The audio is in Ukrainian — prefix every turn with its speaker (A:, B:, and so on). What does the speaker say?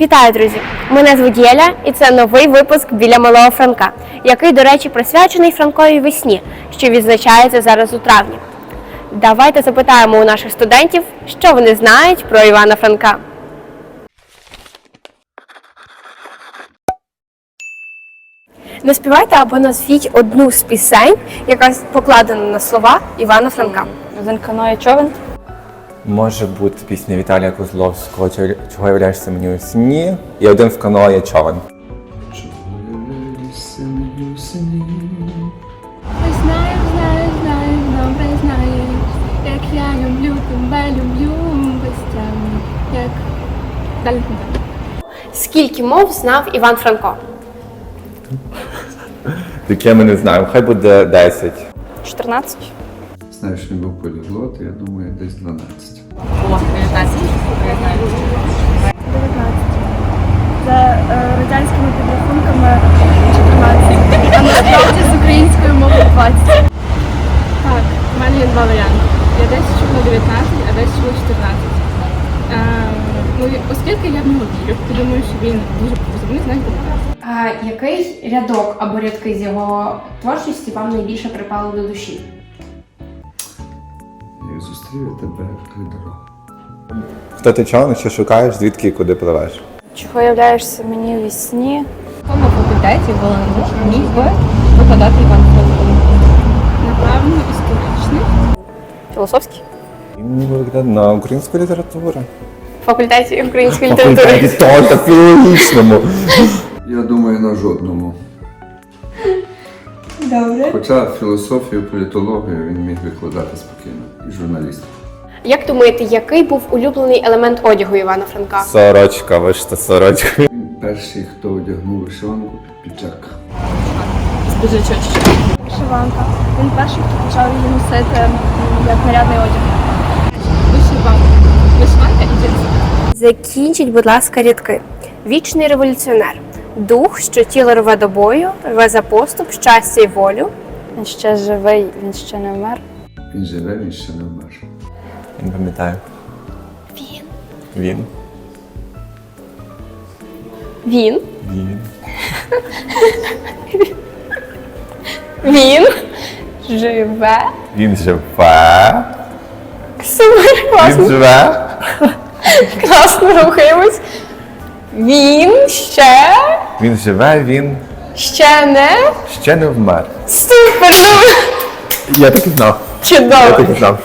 A: Вітаю, друзі! Мене звуть Єля, і це новий випуск біля малого Франка, який, до речі, присвячений Франковій весні, що відзначається зараз у травні. Давайте запитаємо у наших студентів, що вони знають про Івана Франка. Наспівайте або назвіть одну з пісень, яка покладена на слова Івана Франка.
B: Один човен.
C: Може бути пісня Віталія Козловського «Чого- Чого являєшся мені у сні? І один в човен.
D: Знаєш, добре знаєш, як я люблю тебе, люблю безтямно, як далі.
A: Скільки мов знав Іван Франко?
C: Таке ми не знаємо. Хай буде 10.
B: 14.
E: Знаю, що він був поліглот, я думаю, десь 12.
D: За е, радянськими підрахунками 14, а насправді з українською мовою 20. Так, в мене є два варіанти. Я десь чула 19, а десь чула 14. Е, ну, оскільки я в нього вірю, то думаю, що він дуже позивний знає
A: А який рядок або рядки з його творчості вам найбільше припали до душі?
E: Як зустрів я тебе той дорогу.
C: Хто ти човен, що шукаєш, звідки і куди пливеш?
B: Чого являєшся мені у вісні? В якому факультеті Володимир міг би викладати Іван Франко?
D: Напевно, історичний.
B: Філософський?
C: На українську літературу.
A: Факультеті української літератури.
C: Факультеті то, та філологічному.
E: Я думаю, на жодному. Добре. Хоча філософію, політологію він міг викладати спокійно. І журналістику.
A: Як думаєте, який був улюблений елемент одягу Івана Франка?
C: Сорочка, вишта сорочка.
E: Він перший, хто одягнув вишиванку під піджак.
D: Вишиванка. Він перший, хто почав її носити як нарядний одяг. Вишиванка. Вишиванка і джинси.
A: Закінчіть, будь ласка, рядки. Вічний революціонер. Дух, що тіло рве до бою, рве за поступ, щастя й волю.
B: Він ще живий, він ще не вмер.
E: Він живе, він ще не вмер.
C: Не пам'ятаю.
A: Він.
C: Він.
A: Він.
C: Він.
A: Він. Живе.
C: Він живе.
A: Супер,
C: Він живе.
A: Класно рухаємось. Він ще.
C: Він живе, він
A: Ще не.
C: ще не вмер.
A: Супер! ну,
C: Я так і знав. Я так і знав.